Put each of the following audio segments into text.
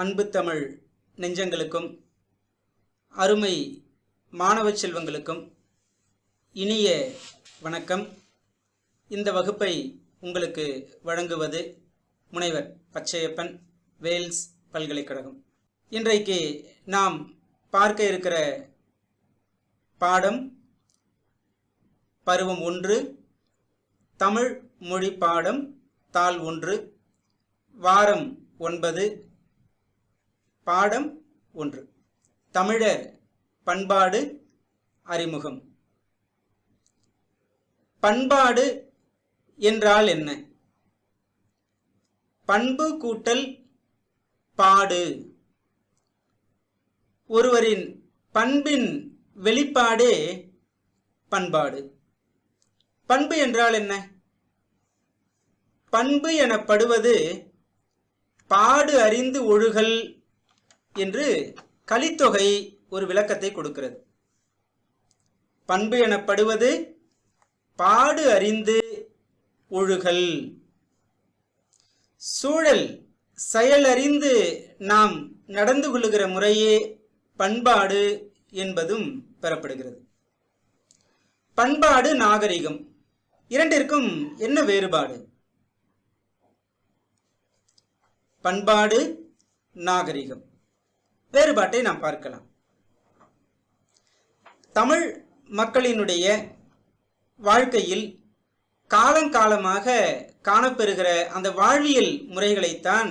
அன்பு தமிழ் நெஞ்சங்களுக்கும் அருமை மாணவ செல்வங்களுக்கும் இனிய வணக்கம். இந்த வகுப்பை உங்களுக்கு வழங்குவது முனைவர் பச்சையப்பன் வேல்ஸ் பல்கலைக்கழகம். இன்றைக்கு நாம் பார்க்க இருக்கிற பாடம் பருவம் ஒன்று தமிழ் மொழி பாடம் தாள் ஒன்று வாரம் ஒன்பது பாடம் ஒன்று. தமிழர் பண்பாடு அறிமுகம். பண்பாடு என்றால் என்ன? பண்பு கூட்டல் பாடு. ஒருவரின் பண்பின் வெளிப்பாடே பண்பாடு. பண்பு என்றால் என்ன? பண்பு எனப்படுவது பாடு அறிந்து ஒழுகல் என்று கலித்தொகை ஒரு விளக்கத்தை கொடுக்கிறது. பண்பு எனப்படுவது பாடு அறிந்து ஒழுகல். சூழல் செயலறிந்து நாம் நடந்து கொள்ளுகிற முறையே பண்பாடு என்பதும் பெறப்படுகிறது. பண்பாடு நாகரிகம். இரண்டிற்கும் என்ன வேறுபாடு? பண்பாடு நாகரிகம். வேறுபாட்டை நாம் பார்க்கலாம். தமிழ் மக்களினுடைய வாழ்க்கையில் காலங்காலமாக காணப்பெறுகிற அந்த வாழ்வியல் முறைகளைத்தான்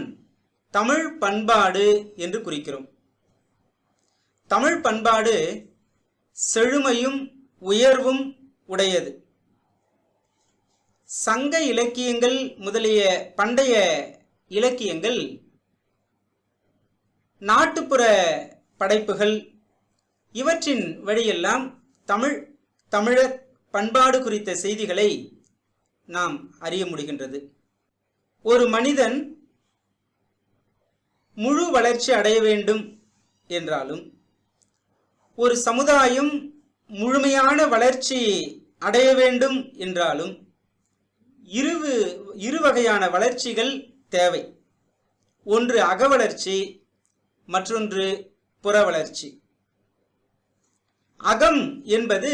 தமிழ் பண்பாடு என்று குறிக்கிறோம். தமிழ் பண்பாடு செழுமையும் உயர்வும் உடையது. சங்க இலக்கியங்கள் முதலிய பண்டைய இலக்கியங்கள் நாட்டுப்புற படைப்புகள் இவற்றின் வழியெல்லாம் தமிழ் தமிழர் பண்பாடு குறித்த செய்திகளை நாம் அறிய முடிகின்றது. ஒரு மனிதன் முழு வளர்ச்சி அடைய வேண்டும் என்றாலும் ஒரு சமுதாயம் முழுமையான வளர்ச்சி அடைய வேண்டும் என்றாலும் இருவு இரு வகையான வளர்ச்சிகள் தேவை. ஒன்று அகவளர்ச்சி மற்றொன்று புற வளர்ச்சி அகம் என்பது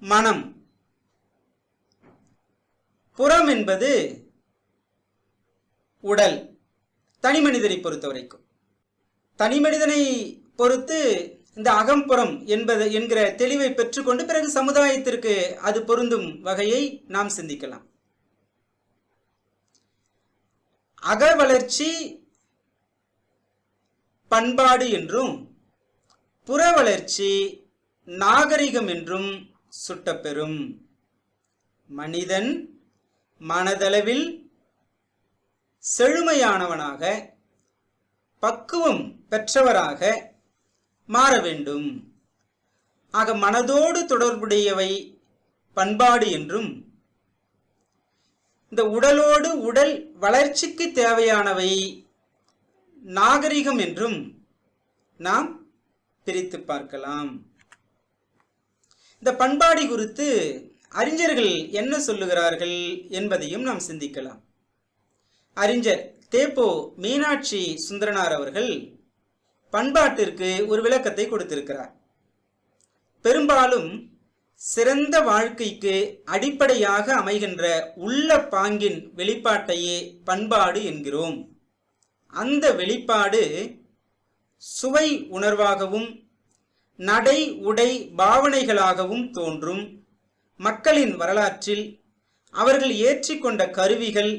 மனம். புறம் என்பது உடல். தனி மனிதனை பொறுத்த வரைக்கும். தனி மனிதனை பொறுத்து இந்த அகம்புறம் என்பது என்கிற தெளிவை பெற்றுக்கொண்டு பிறகு சமுதாயத்திற்கு அது பொருந்தும் வகையை நாம் சிந்திக்கலாம். அக வளர்ச்சி பண்பாடு என்றும் புற வளர்ச்சி நாகரிகம் என்றும் சுட்டப்பெறும். மனிதன் மனதளவில் செழுமையானவனாக பக்குவம் பெற்றவராக மாற வேண்டும். ஆக மனதோடு தொடர்புடையவை பண்பாடு என்றும் இந்த உடலோடு உடல் வளர்ச்சிக்கு தேவையானவை நாகரிகம் என்றும் நாம் பிரித்து பார்க்கலாம். இந்த பண்பாடு குறித்து அறிஞர்கள் என்ன சொல்லுகிறார்கள் என்பதையும் நாம் சிந்திக்கலாம். அறிஞர் தேப்போ மீனாட்சி சுந்தரனார் அவர்கள் பண்பாட்டிற்கு ஒரு விளக்கத்தை கொடுத்திருக்கிறார். பெரும்பாலும் சிறந்த வாழ்க்கைக்கு அடிப்படையாக அமைகின்ற உள்ள பாங்கின் வெளிப்பாட்டையே பண்பாடு என்கிறோம். அந்த வெளிப்பாடு சுவை உணர்வாகவும் நடை உடை பாவனைகளாகவும் தோன்றும். மக்களின் வரலாற்றில் அவர்கள் ஏற்றிக்கொண்ட கருவிகள்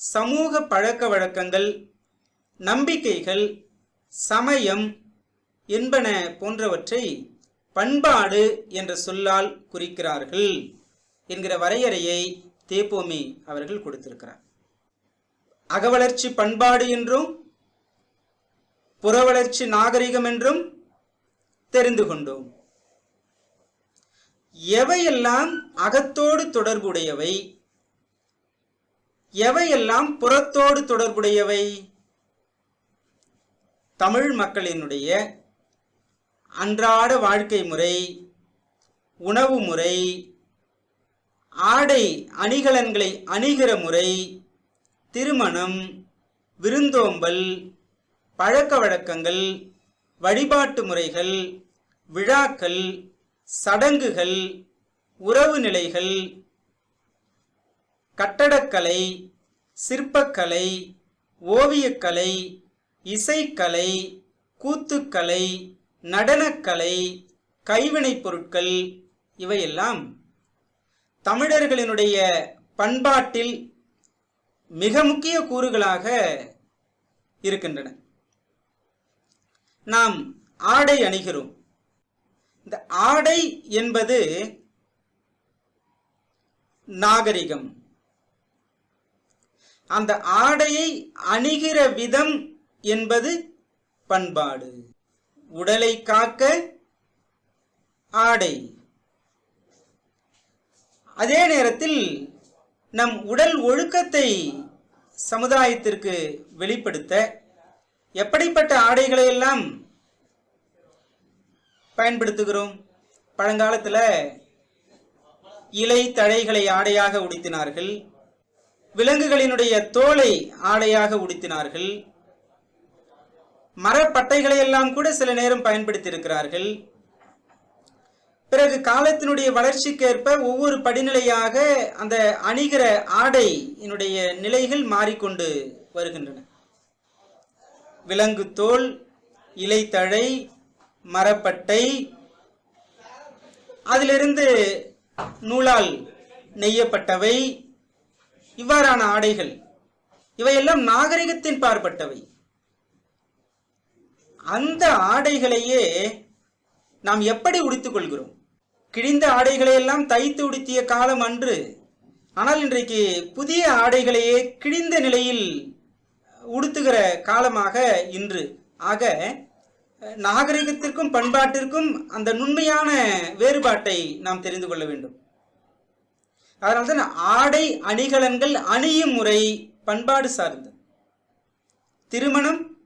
சமூக பழக்க வழக்கங்கள் நம்பிக்கைகள் சமயம் என்பன போன்றவற்றை பண்பாடு என்ற சொல்லால் குறிக்கிறார்கள் என்கிற வரையறையை தேப்போமி அவர்கள் கொடுத்திருக்கிறார். அகவளர்ச்சி பண்பாடு என்றும் புறவளர்ச்சி நாகரிகம் என்றும் தெரிந்து கொண்டோம். எவையெல்லாம் அகத்தோடு தொடர்புடையவை? எவையெல்லாம் புறத்தோடு தொடர்புடையவை? தமிழ் மக்களினுடைய அன்றாட வாழ்க்கை முறை உணவு முறை ஆடை அணிகலன்களை அணிகிற முறை திருமணம் விருந்தோம்பல் பழக்க வழக்கங்கள் வழிபாட்டு முறைகள் விழாக்கள் சடங்குகள் உறவு நிலைகள் கட்டடக்கலை சிற்பக்கலை ஓவியக்கலை இசைக்கலை கூத்துக்கலை நடனக்கலை கைவினைப் பொருட்கள் இவையெல்லாம் தமிழர்களினுடைய பண்பாட்டில் மிக முக்கிய கூறுகளாக இருக்கின்றன. நாம் ஆடை அணிகிறோம். இந்த ஆடை என்பது நாகரிகம். அந்த ஆடையை அணிகிற விதம் என்பது பண்பாடு. உடலை காக்க ஆடை. அதே நேரத்தில் நம் உடல் ஒழுக்கத்தை சமுதாயத்திற்கு வெளிப்படுத்த எப்படிப்பட்ட ஆடைகளை எல்லாம் பயன்படுத்துகிறோம்? பழங்காலத்தில் இலை தழைகளை ஆடையாக உடுத்தினார்கள். விலங்குகளினுடைய தோலை ஆடையாக உடுத்தினார்கள். மரப்பட்டைகளை எல்லாம் கூட சில நேரம் பயன்படுத்தியிருக்கிறார்கள். பிறகு காலத்தினுடைய வளர்ச்சிக்கேற்ப ஒவ்வொரு படிநிலையாக அந்த அணிகிற ஆடை என்னுடைய நிலைகள் மாறிக்கொண்டு வருகின்றன. விலங்கு தோல் இலைத்தழை மரப்பட்டை அதிலிருந்து நூலால் நெய்யப்பட்டவை இவ்வாறான ஆடைகள். இவையெல்லாம் நாகரிகத்தின் பார்ப்பட்டவை. அந்த ஆடைகளையே நாம் எப்படி உடுத்திக் கொள்கிறோம்? கிழிந்த ஆடைகளையெல்லாம் தைத்து உடுத்திய காலம் அன்று. ஆனால் இன்றைக்கு புதிய ஆடைகளையே கிழிந்த நிலையில் உடுத்துகிற காலமாக இன்று. ஆக நாகரிகத்திற்கும் பண்பாட்டிற்கும் அந்த நுண்மையான வேறுபாட்டை நாம் தெரிந்து கொள்ள வேண்டும். அதனால்தான் ஆடை அணிகலன்கள் அணியும் முறை பண்பாடு சார்ந்தது. திருமணம்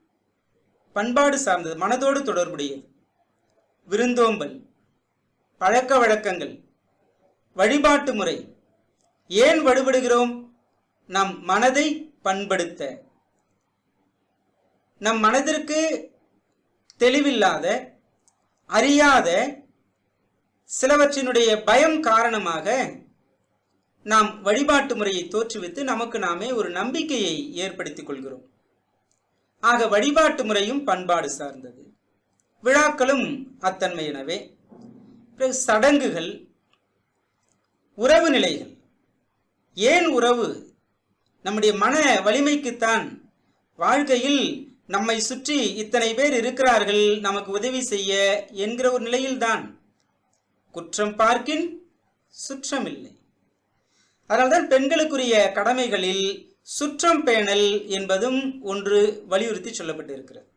பண்பாடு சார்ந்தது மனதோடு தொடர்புடையது. விருந்தோம்பல் பழக்க வழக்கங்கள். வழிபாட்டு முறை. ஏன் வழிபடுகிறோம் நம் மனதை பண்படுத்த. நம் மனதிற்கு தெளிவில்லாத அறியாத சிலவற்றினுடைய பயம் காரணமாக நாம் வழிபாட்டு முறையை தோற்றுவித்து நமக்கு நாமே ஒரு நம்பிக்கையை ஏற்படுத்திக் கொள்கிறோம். ஆக வழிபாட்டு முறையும் பண்பாடு சார்ந்தது. விழாக்களும் அத்தன்மையினவே. பிறகு சடங்குகள் உறவு நிலைகள். ஏன் உறவு? நம்முடைய மன வலிமைக்குத்தான். வாழ்க்கையில் நம்மை சுற்றி இத்தனை பேர் இருக்கிறார்கள் நமக்கு உதவி செய்ய என்கிற ஒரு நிலையில்தான். குற்றம் பார்க்கின் சுற்றமில்லை. அதனால்தான் பெண்களுக்குரிய கடமைகளில் சுற்றம் பேணல் என்பதும் ஒன்று வலியுறுத்தி சொல்லப்பட்டிருக்கிறது.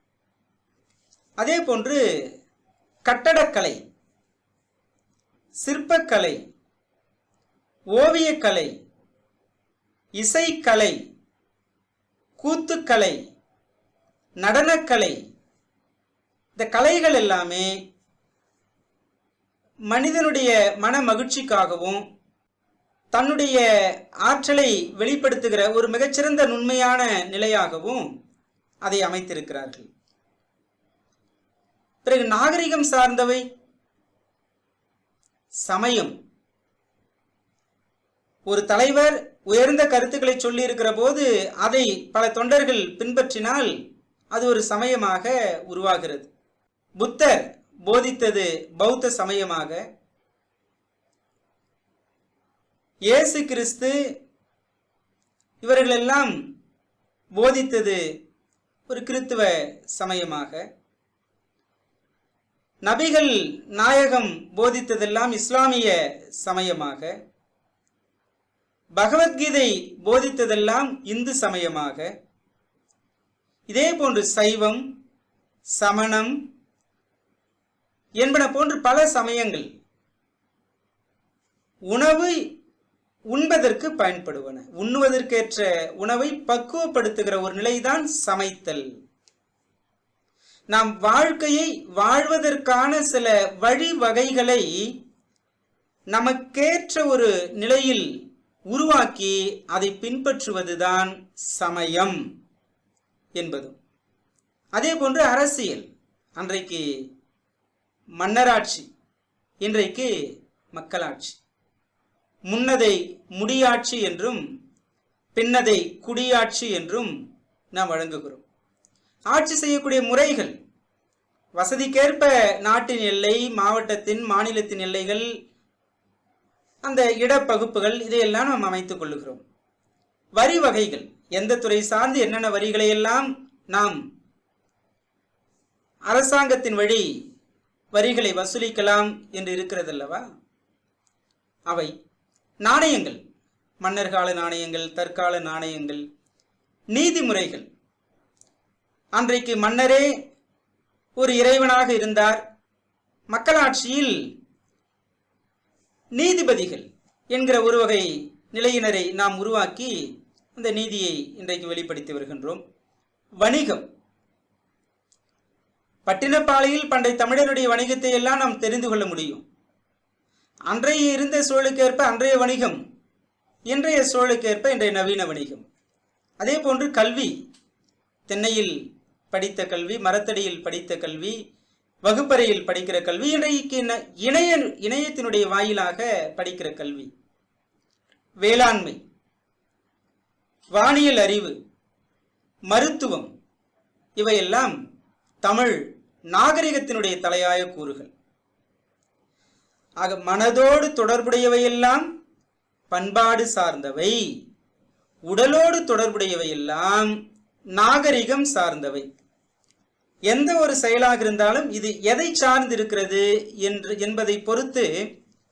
அதே போன்று கட்டடக்கலை. சிற்பக்கலை ஓவியக்கலை இசைக்கலை கூத்துக்கலை நடனக்கலை இந்த கலைகள் எல்லாமே மனிதனுடைய மன மகிழ்ச்சிக்காகவும் தன்னுடைய ஆற்றலை வெளிப்படுத்துகிற ஒரு மிகச்சிறந்த நுண்மையான நிலையாகவும் அதை அமைத்திருக்கிறார்கள். பிறகு நாகரிகம் சார்ந்தவை சமயம். ஒரு தலைவர் உயர்ந்த கருத்துக்களை சொல்லி இருக்கிற போது அதை பல தொண்டர்கள் பின்பற்றினால் அது ஒரு சமயமாக உருவாகிறது. புத்தர் போதித்தது பௌத்த சமயமாக. இயேசு கிறிஸ்து இவர்களெல்லாம் போதித்தது ஒரு கிறித்துவ சமயமாக. நபிகள் நாயகம் போதித்ததெல்லாம் இஸ்லாமிய சமயமாக பகவத்கீதை போதித்ததெல்லாம் இந்து சமயமாக. இதே போன்று சைவம் சமணம் என்பன போன்று பல சமயங்கள் உணவு உண்பதற்கு பயன்படுவன. உண்ணுவதற்கேற்ற உணவை பக்குவப்படுத்துகிற ஒரு நிலைதான் சமைத்தல். நாம் வாழ்க்கையை வாழ்வதற்கான சில வழிவகைகளை நமக்கேற்ற ஒரு நிலையில் உருவாக்கி அதை பின்பற்றுவதுதான் சமயம் என்பதும். அதே போன்று அரசியல். அன்றைக்கு மன்னராட்சி இன்றைக்கு மக்களாட்சி. முன்னதை முடியாட்சி என்றும் பின்னதை குடியாட்சி என்றும் நாம் வழங்குகிறோம். ஆட்சி செய்யக்கூடிய முறைகள். வசதிக்கேற்ப நாட்டின் எல்லை மாவட்டத்தின் மாநிலத்தின் எல்லைகள் அந்த இடப்பகுப்புகள் இதையெல்லாம் நாம் அமைத்துக் கொள்ளுகிறோம். வரி வகைகள். எந்த துறை சார்ந்து என்னென்ன வரிகளை எல்லாம் நாம் அரசாங்கத்தின் வழி வரிகளை வசூலிக்கலாம் என்று இருக்கிறதல்லவா? அவை நாணயங்கள். மன்னர்கால நாணயங்கள் தற்கால நாணயங்கள் நீதிமுறைகள். அன்றைக்கு மன்னரே ஒரு இறைவனாக இருந்தார். மக்களாட்சியில் நீதிபதிகள் என்கிற ஒரு வகை நிலையினரை நாம் உருவாக்கி அந்த நீதியை இன்றைக்கு வெளிப்படுத்தி வருகின்றோம். வணிகம். பட்டினப்பாளையில் பண்டை தமிழருடைய வணிகத்தை எல்லாம் நாம் தெரிந்து கொள்ள முடியும். அன்றைய இருந்த சூழலுக்கேற்ப அன்றைய வணிகம் இன்றைய சூழலுக்கேற்ப இன்றைய நவீன வணிகம். அதே போன்று கல்வி தென்னையில் படித்த கல்வி மரத்தடியில் படித்த கல்வி வகுப்பறையில் படிக்கிற கல்வி இன்றைக்கு இணைய இணையத்தினுடைய வாயிலாக படிக்கிற கல்வி. வேளாண்மை வானியல் அறிவு மருத்துவம் இவையெல்லாம் தமிழ் நாகரிகத்தினுடைய தலையாய கூறுகள். ஆக மனதோடு தொடர்புடையவையெல்லாம் பண்பாடு சார்ந்தவை உடலோடு தொடர்புடையவையெல்லாம் நாகரிகம் சார்ந்தவை. எந்த ஒரு செயலாக இருந்தாலும் இது எதை சார்ந்து இருக்கிறது என்று என்பதை பொறுத்து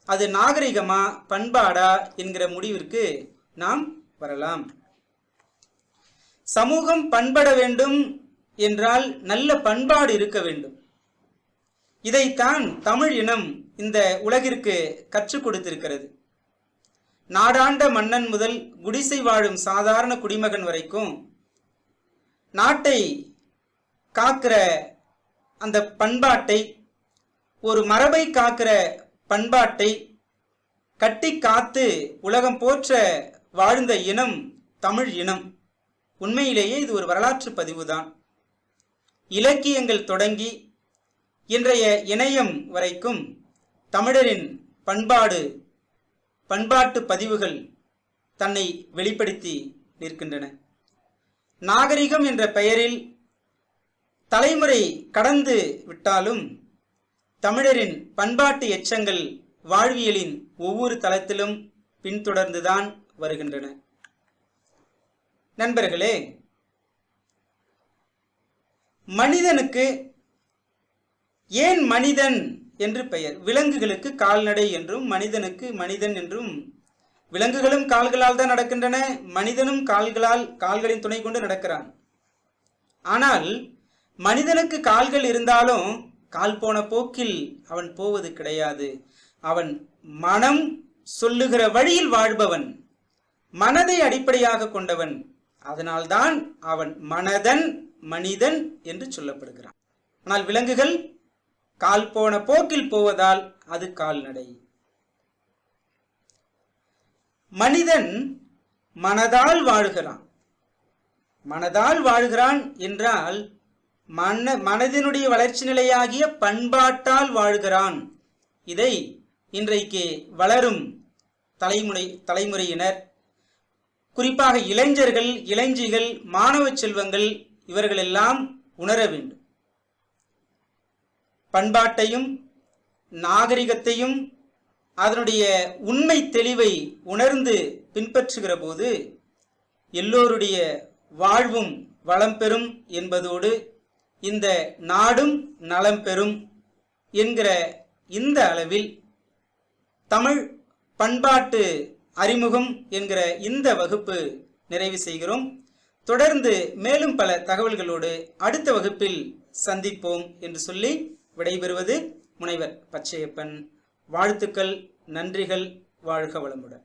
அது நாகரிகமா பண்பாடா என்கிற முடிவிற்கு நாம் வரலாம். சமூகம் பண்பட வேண்டும் என்றால் நல்ல பண்பாடு இருக்க வேண்டும். இதைத்தான் தமிழ் இனம் இந்த உலகிற்கு கற்றுக் கொடுத்திருக்கிறது. நாடாண்ட மன்னன் முதல் குடிசை வாழும் சாதாரண குடிமகன் வரைக்கும் நாட்டை காக்கிற அந்த பண்பாட்டை ஒரு மரபை காக்கிற பண்பாட்டை கட்டி காத்து உலகம் போற்ற வாழ்ந்த இனம் தமிழ் இனம். உண்மையிலேயே இது ஒரு வரலாற்று பதிவுதான். இலக்கியங்கள் தொடங்கி இன்றைய இணையம் வரைக்கும் தமிழரின் பண்பாடு பண்பாட்டு பதிவுகள் தன்னை வெளிப்படுத்தி நிற்கின்றன. நாகரிகம் என்ற பெயரில் தலைமுறை கடந்து விட்டாலும் தமிழரின் பண்பாட்டு எச்சங்கள் வாழ்வியலின் ஒவ்வொரு தளத்திலும் பின்தொடர்ந்துதான் வருகின்றன. நண்பர்களே மனிதனுக்கு ஏன் மனிதன் என்று பெயர்? விலங்குகளுக்கு கால்நடை என்றும் மனிதனுக்கு மனிதன் என்றும் விலங்குகளும் கால்களால் தான் நடக்கின்றன மனிதனும் கால்களால் கால்களின் துணை கொண்டு நடக்கிறான். ஆனால் மனிதனுக்கு கால்கள் இருந்தாலும் கால் போன போக்கில் அவன் போவது கிடையாது. அவன் மனம் சொல்லுகிற வழியில் வாழ்பவன். மனதை அடிப்படையாக கொண்டவன். அதனால்தான் அவன் மனதன் மனிதன் என்று சொல்லப்படுகிறான். ஆனால் விலங்குகள் கால் போன போக்கில் போவதால் அது கால்நடை மனிதன் மனதால் வாழுகிறான். மனதால் வாழ்கிறான் என்றால் மன மனதினுடைய வளர்ச்சி நிலையாகிய பண்பாட்டால் வாழ்கிறான். இதை இன்றைக்கு வளரும் தலைமுறை தலைமுறையினர் குறிப்பாக இளைஞர்கள் இளைஞிகள் மாணவ செல்வங்கள் இவர்களெல்லாம் உணர வேண்டும். பண்பாட்டையும் நாகரிகத்தையும் அதனுடைய உண்மை தெளிவை உணர்ந்து பின்பற்றுகிற போது எல்லோருடைய வாழ்வும் வளம் பெறும் என்பதோடு இந்த நாடும் நலம் பெறும் என்கிற இந்த அளவில் தமிழ் பண்பாட்டு அறிமுகம் என்கிற இந்த வகுப்பு நிறைவு செய்கிறோம். தொடர்ந்து மேலும் பல தகவல்களோடு அடுத்த வகுப்பில் சந்திப்போம் என்று சொல்லி விடைபெறுவது முனைவர் பச்சையப்பன். வாழ்த்துக்கள் நன்றிகள் வாழ்க வளமுடன்.